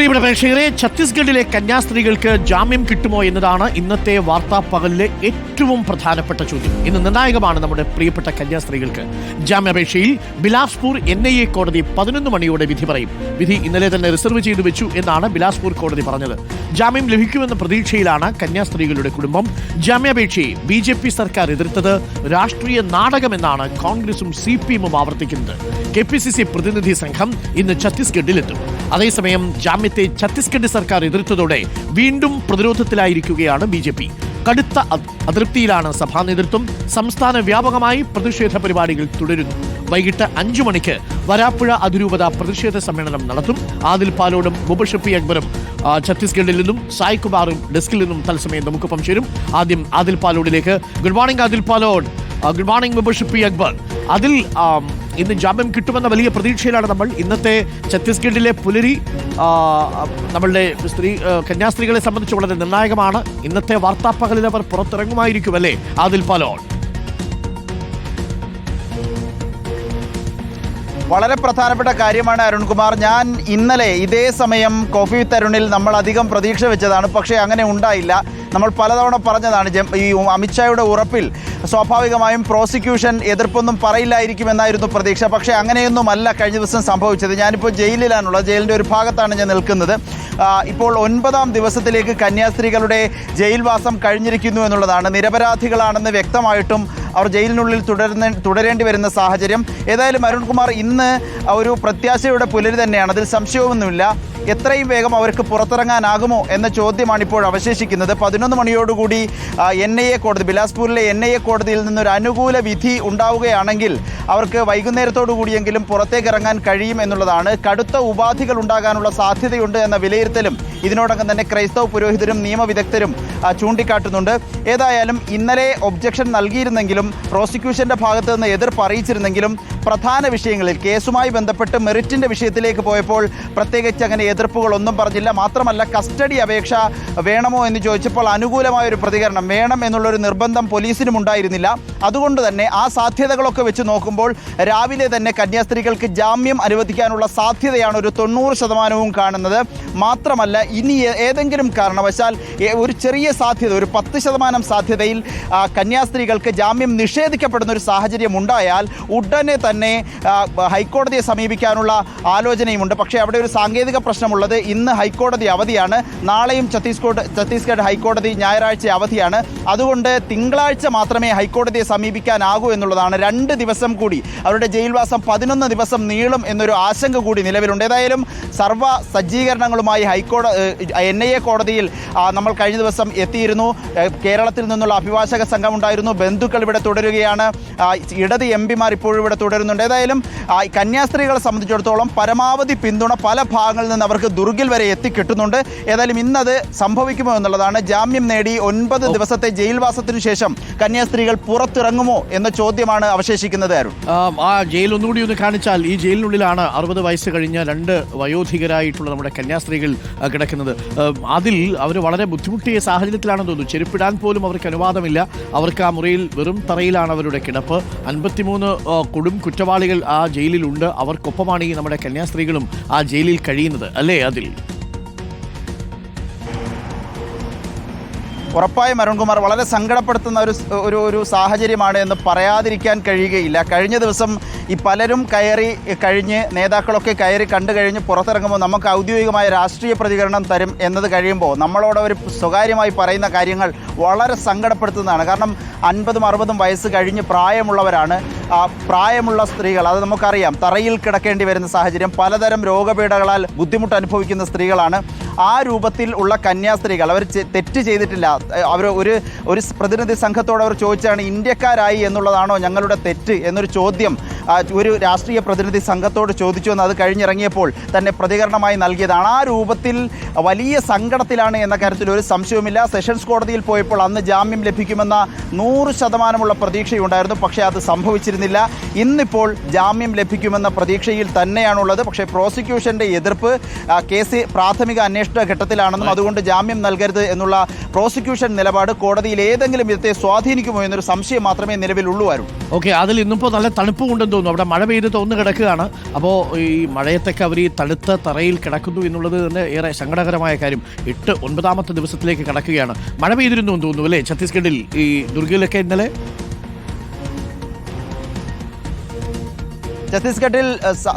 പ്രിയപ്പെട്ട പ്രേക്ഷകരെ ഛത്തീസ്ഗഡിലെ കന്യാസ്ത്രീകൾക്ക് ജാമ്യം കിട്ടുമോ എന്നതാണ് ഇന്നത്തെ വാർത്താ പകലിലെ ഏറ്റവും പ്രധാനപ്പെട്ട ചോദ്യം. ഇന്ന് നിർണായകമാണ് നമ്മുടെ പ്രിയപ്പെട്ട കന്യാസ്ത്രീകൾക്ക്. ജാമ്യാപേക്ഷയിൽ ബിലാസ്പൂർ എൻ ഐ എ കോടതി പതിനൊന്ന് മണിയോടെ വിധി പറയും. വിധി ഇന്നലെ തന്നെ റിസർവ് ചെയ്തു വെച്ചു എന്നാണ് ബിലാസ്പൂർ കോടതി പറഞ്ഞത്. ജാമ്യം ലഭിക്കുമെന്ന പ്രതീക്ഷയിലാണ് കന്യാസ്ത്രീകളുടെ കുടുംബം ജാമ്യാപേക്ഷയെ ബി ജെ പി സർക്കാർ എതിർത്തത് രാഷ്ട്രീയ നാടകമെന്നാണ് കോൺഗ്രസും സി പി എമ്മും ആവർത്തിക്കുന്നത്. കെ പി സി സി പ്രതിനിധി സംഘം ഇന്ന് ഛത്തീസ്ഗഡിലെത്തും. അതേസമയം ജാമ്യത്തെ ഛത്തീസ്ഗഡ് സർക്കാർ എതിർത്തതോടെ വീണ്ടും പ്രതിരോധത്തിലായിരിക്കുകയാണ് ബി ജെ പി. കടുത്ത അതൃപ്തിയിലാണ് സഭാ നേതൃത്വം സംസ്ഥാന വ്യാപകമായി പ്രതിഷേധ പരിപാടികൾ തുടരുന്നു. വൈകിട്ട് അഞ്ചു മണിക്ക് വരാപ്പുഴ അതിരൂപത പ്രതിഷേധ സമ്മേളനം നടത്തും. ആദിൽ പാലോടും മുബഷഫി അക്ബറും ഛത്തീസ്ഗഡിൽ നിന്നും സായ് കുമാറും ഡെസ്കിൽ നിന്നും തത്സമയം നമുക്കൊപ്പം ചേരും. ആദ്യം Adil പാലോഡിലേക്ക് good morning Adil Palod. Good morning Mubashafi Akbar. അതിൽ ഇന്ന് ജാമ്യം കിട്ടുമെന്ന വലിയ പ്രതീക്ഷയിലാണ് നമ്മൾ. ഇന്നത്തെ ഛത്തീസ്ഗഡിലെ പുലരി നമ്മളുടെ സ്ത്രീ കന്യാസ്ത്രീകളെ സംബന്ധിച്ച് വളരെ നിർണായകമാണ്. ഇന്നത്തെ വാർത്താപ്പകലിൽ അവർ പുറത്തിറങ്ങുമായിരിക്കും അല്ലേ? ആദിൽ വളരെ പ്രധാനപ്പെട്ട കാര്യമാണ് അരുൺകുമാർ. ഞാൻ ഇന്നലെ ഇതേ സമയം കോഫി വിത്ത് അരുണിൽ നമ്മൾ അധികം പ്രതീക്ഷ വെച്ചതാണ്. പക്ഷേ അങ്ങനെ ഉണ്ടായില്ല. നമ്മൾ പലതവണ പറഞ്ഞതാണ് ഈ അമിത്ഷായുടെ ഉറപ്പിൽ സ്വാഭാവികമായും പ്രോസിക്യൂഷൻ എതിർപ്പൊന്നും പറയില്ലായിരിക്കുമെന്നായിരുന്നു പ്രതീക്ഷ. പക്ഷേ അങ്ങനെയൊന്നുമല്ല കഴിഞ്ഞ ദിവസം സംഭവിച്ചത്. ഞാനിപ്പോൾ ജയിലിലാണുള്ളത് ജയിലിന്റെ ഒരു ഭാഗത്താണ് ഞാൻ നിൽക്കുന്നത്. ഇപ്പോൾ ഒൻപതാം ദിവസത്തിലേക്ക് കന്യാസ്ത്രീകളുടെ ജയിൽവാസം കഴിഞ്ഞിരിക്കുന്നു എന്നുള്ളതാണ്. നിരപരാധികളാണെന്ന് വ്യക്തമായിട്ടും അവർ ജയിലിനുള്ളിൽ തുടരുന്ന തുടരേണ്ടി വരുന്ന സാഹചര്യം. ഏതായാലും അരുൺകുമാർ ഇന്ന് ഒരു പ്രത്യാശയുടെ പുലരി തന്നെയാണ്. അതിൽ സംശയവുമൊന്നുമില്ല എത്രയും വേഗം അവർക്ക് പുറത്തിറങ്ങാനാകുമോ എന്ന ചോദ്യമാണ് ഇപ്പോൾ അവശേഷിക്കുന്നത്. പതിനൊന്ന് മണിയോടുകൂടി എൻ ഐ എ കോടതി ബിലാസ്പൂരിലെ എൻ ഐ എ കോടതിയിൽ നിന്നൊരു അനുകൂല വിധി ഉണ്ടാവുകയാണെങ്കിൽ അവർക്ക് വൈകുന്നേരത്തോടു കൂടിയെങ്കിലും പുറത്തേക്ക് ഇറങ്ങാൻ കഴിയും എന്നുള്ളതാണ്. കടുത്ത ഉപാധികൾ ഉണ്ടാകാനുള്ള സാധ്യതയുണ്ട് എന്ന വിലയിരുത്തലും ഇതിനോടകം തന്നെ ക്രൈസ്തവ പുരോഹിതരും നിയമവിദഗ്ധരും ചൂണ്ടിക്കാട്ടുന്നുണ്ട്. ഏതായാലും ഇന്നലെ ഒബ്ജക്ഷൻ നൽകിയിരുന്നെങ്കിലും പ്രോസിക്യൂഷന്റെ ഭാഗത്ത് നിന്ന് എതിർപ്പ് അറിയിച്ചിരുന്നെങ്കിലും പ്രധാന വിഷയങ്ങളിൽ കേസുമായി ബന്ധപ്പെട്ട് മെറിറ്റിന്റെ വിഷയത്തിലേക്ക് പോയപ്പോൾ പ്രത്യേകിച്ച് അങ്ങനെ എതിർപ്പുകളൊന്നും പറഞ്ഞില്ല. മാത്രമല്ല കസ്റ്റഡി അപേക്ഷ വേണമോ എന്ന് ചോദിച്ചപ്പോൾ അനുകൂലമായ ഒരു പ്രതികരണം വേണം എന്നുള്ളൊരു നിർബന്ധം പോലീസിനും ഉണ്ടായിരുന്നില്ല. അതുകൊണ്ട് തന്നെ ആ സാധ്യതകളൊക്കെ വെച്ച് നോക്കുമ്പോൾ രാവിലെ തന്നെ കന്യാസ്ത്രീകൾക്ക് ജാമ്യം അനുവദിക്കാനുള്ള സാധ്യതയാണ് ഒരു തൊണ്ണൂറ് ശതമാനവും കാണുന്നത്. മാത്രമല്ല ഇനി ഏതെങ്കിലും കാരണവശാൽ ഒരു ചെറിയ സാധ്യത ഒരു പത്ത് ശതമാനം സാധ്യതയിൽ കന്യാസ്ത്രീകൾക്ക് ജാമ്യം നിഷേധിക്കപ്പെടുന്ന ഒരു സാഹചര്യം ഉണ്ടായാൽ ഉടനെ തന്നെ ഹൈക്കോടതിയെ സമീപിക്കാനുള്ള ആലോചനയുമുണ്ട്. പക്ഷേ അവിടെ ഒരു സാങ്കേതിക പ്രശ്നമുള്ളത്. ഇന്ന് ഹൈക്കോടതി അവധിയാണ്. നാളെയും ഛത്തീസ്ഗഡ് ഛത്തീസ്ഗഡ് ഹൈക്കോടതി ഞായറാഴ്ച അവധിയാണ്. അതുകൊണ്ട് തിങ്കളാഴ്ച മാത്രമേ ഹൈക്കോടതിയെ സമീപിക്കാനാകൂ എന്നുള്ളതാണ്. രണ്ട് ദിവസം കൂടി അവരുടെ ജയിൽവാസം പതിനൊന്ന് ദിവസം നീളും എന്നൊരു ആശങ്ക കൂടി നിലവിലുണ്ട്. ഏതായാലും സർവ സജ്ജീകരണങ്ങളുമായി ഹൈക്കോടതി എൻ ഐ എ കോടതിയിൽ നമ്മൾ കഴിഞ്ഞ ദിവസം എത്തിയിരുന്നു. കേരളത്തിൽ നിന്നുള്ള അഭിഭാഷക സംഘം ഉണ്ടായിരുന്നു ബന്ധുക്കൾ ഇവിടെ തുടരുകയാണ്. ഇടത് എം പിമാർ ഇപ്പോഴും ഇവിടെ തുടരുന്നുണ്ട്. ഏതായാലും കന്യാസ്ത്രീകളെ സംബന്ധിച്ചിടത്തോളം പരമാവധി പിന്തുണ പല ഭാഗങ്ങളിൽ നിന്ന് അവർക്ക് ദുർഗിൽ വരെ എത്തിക്കിട്ടുന്നുണ്ട്. ഏതായാലും ഇന്നത് സംഭവിക്കുമോ എന്നുള്ളതാണ് ജാമ്യം നേടി ഒൻപത് ദിവസത്തെ ജയിൽവാസത്തിനു ശേഷം കന്യാസ്ത്രീകൾ പുറത്തിറങ്ങുമോ എന്ന ചോദ്യമാണ് അവശേഷിക്കുന്നത് അരുൺ. ആ, ജയിൽ ഒന്നുകൂടി ഒന്ന് കാണിച്ചാൽ ഈ ജയിലിനുള്ളിലാണ് അറുപത് വയസ്സ് കഴിഞ്ഞ രണ്ട് വയോധികരായിട്ടുള്ള നമ്മുടെ കന്യാസ്ത്രീകൾ കിടക്കുന്നത്. അതിൽ അവർ വളരെ ബുദ്ധിമുട്ടിയ സാഹചര്യത്തിലാണെന്ന് തോന്നുന്നു. ചെരുപ്പിടാൻ പോലും അവർക്ക് അനുവാദമില്ല. അവർക്ക് ആ മുറിയിൽ വെറും തറയിലാണ് അവരുടെ കിടപ്പ്. അൻപത്തിമൂന്ന് കൊടും കുറ്റവാളികൾ ആ ജയിലിലുണ്ട്. അവർക്കൊപ്പമാണ് ഈ നമ്മുടെ കന്യാസ്ത്രീകളും ആ ജയിലിൽ കഴിയുന്നത്. അല്ലേ അതിൽ? ഉറപ്പായും അരുൺകുമാർ വളരെ സങ്കടപ്പെടുത്തുന്ന ഒരു ഒരു ഒരു സാഹചര്യമാണ് എന്ന് പറയാതിരിക്കാൻ കഴിയുകയില്ല. കഴിഞ്ഞ ദിവസം ഈ പലരും കയറി കഴിഞ്ഞ് നേതാക്കളൊക്കെ കയറി കണ്ടു കഴിഞ്ഞ് പുറത്തിറങ്ങുമ്പോൾ നമുക്ക് ഔദ്യോഗികമായ രാഷ്ട്രീയ പ്രതികരണം തരും എന്നത് കഴിയുമ്പോൾ നമ്മളോട് അവർ സ്വകാര്യമായി പറയുന്ന കാര്യങ്ങൾ വളരെ സങ്കടപ്പെടുത്തുന്നതാണ്. കാരണം അൻപതും അറുപതും വയസ്സ് കഴിഞ്ഞ് പ്രായമുള്ളവരാണ്. പ്രായമുള്ള സ്ത്രീകൾ അത് നമുക്കറിയാം. തറയിൽ കിടക്കേണ്ടി വരുന്ന സാഹചര്യം പലതരം രോഗപീഠകളാൽ ബുദ്ധിമുട്ട് അനുഭവിക്കുന്ന സ്ത്രീകളാണ്. ആ രൂപത്തിൽ ഉള്ള കന്യാസ്ത്രീകൾ അവർ തെറ്റ് ചെയ്തിട്ടില്ല. അവർ ഒരു ഒരു പ്രതിനിധി സംഘത്തോട് അവർ ചോദിച്ചാണ് ഇന്ത്യക്കാരായി എന്നുള്ളതാണോ ഞങ്ങളുടെ തെറ്റ് എന്നൊരു ചോദ്യം ഒരു രാഷ്ട്രീയ പ്രതിനിധി സംഘത്തോട് ചോദിച്ചു എന്ന് അത് കഴിഞ്ഞിറങ്ങിയപ്പോൾ തന്നെ പ്രതികരണമായി നൽകിയതാണ്. ആ രൂപത്തിൽ വലിയ സങ്കടത്തിലാണ് എന്ന കാര്യത്തിൽ ഒരു സംശയവുമില്ല. സെഷൻസ് കോടതിയിൽ പോയപ്പോൾ അന്ന് ജാമ്യം ലഭിക്കുമെന്ന നൂറ് ശതമാനമുള്ള പ്രതീക്ഷയുണ്ടായിരുന്നു. പക്ഷേ അത് സംഭവിച്ചിരുന്നില്ല. ഇന്നിപ്പോൾ ജാമ്യം ലഭിക്കുമെന്ന പ്രതീക്ഷയിൽ തന്നെയാണുള്ളത്. പക്ഷേ പ്രോസിക്യൂഷന്റെ എതിർപ്പ് കേസ് പ്രാഥമിക അന്വേഷണ ഘട്ടത്തിലാണെന്നും അതുകൊണ്ട് ജാമ്യം നൽകരുത് എന്നുള്ള പ്രോസിക്യൂഷൻ നിലപാട് കോടതിയിൽ ഏതെങ്കിലും വിധത്തെ സ്വാധീനിക്കുമോ എന്നൊരു സംശയം മാത്രമേ നിലവിലുള്ളൂ ആരും ഓക്കെ അതിൽ ഇന്നിപ്പോൾ നല്ല തണുപ്പുമുണ്ടെന്ന് ഉണ്ടെന്ന് തോന്നുന്നു. അവിടെ മഴ പെയ്ത് തോന്നു കിടക്കുകയാണ്. അപ്പോൾ ഈ മഴയത്തൊക്കെ അവർ ഈ തണുത്ത തറയിൽ കിടക്കുന്നു എന്നുള്ളത് തന്നെ ഏറെ സങ്കടകരമായ കാര്യം. എട്ട് ഒൻപതാമത്തെ ദിവസത്തിലേക്ക് കിടക്കുകയാണ്. മഴ പെയ്തിരുന്നു എന്ന് തോന്നുന്നു അല്ലേ? ഛത്തീസ്ഗഡിൽ ഈ ദുർഗയിലൊക്കെ ഇന്നലെ ഛത്തീസ്ഗഡിൽ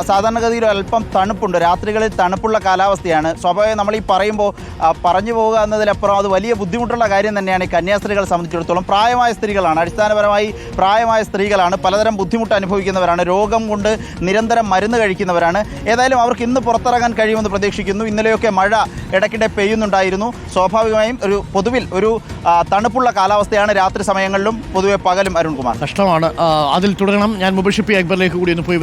സാധാരണഗതിയിൽ അല്പം തണുപ്പുണ്ട്. രാത്രികളിൽ തണുപ്പുള്ള കാലാവസ്ഥയാണ്. സ്വാഭാവികം നമ്മൾ ഈ പറയുമ്പോൾ പറഞ്ഞു പോവുക എന്നതിലപ്പുറം അത് വലിയ ബുദ്ധിമുട്ടുള്ള കാര്യം തന്നെയാണ് ഈ കന്യാസ്ത്രീകളെ സംബന്ധിച്ചിടത്തോളം. പ്രായമായ സ്ത്രീകളാണ്. അടിസ്ഥാനപരമായി പ്രായമായ സ്ത്രീകളാണ്. പലതരം ബുദ്ധിമുട്ട് അനുഭവിക്കുന്നവരാണ്. രോഗം കൊണ്ട് നിരന്തരം മരുന്ന് കഴിക്കുന്നവരാണ്. ഏതായാലും അവർക്ക് ഇന്ന് പുറത്തിറങ്ങാൻ കഴിയുമെന്ന് പ്രതീക്ഷിക്കുന്നു. ഇന്നലെയൊക്കെ മഴ ഇടയ്ക്കിടെ പെയ്യുന്നുണ്ടായിരുന്നു. സ്വാഭാവികമായും ഒരു പൊതുവിൽ ഒരു തണുപ്പുള്ള കാലാവസ്ഥയാണ് രാത്രി സമയങ്ങളിലും പൊതുവെ പകലും അരുൺകുമാർ. കഷ്ടമാണ്. അതിൽ തുടരണം. ഞാൻ മുബഷിപ്പി അക്ബറിലേക്ക് കൂടി ഒന്ന് പോയി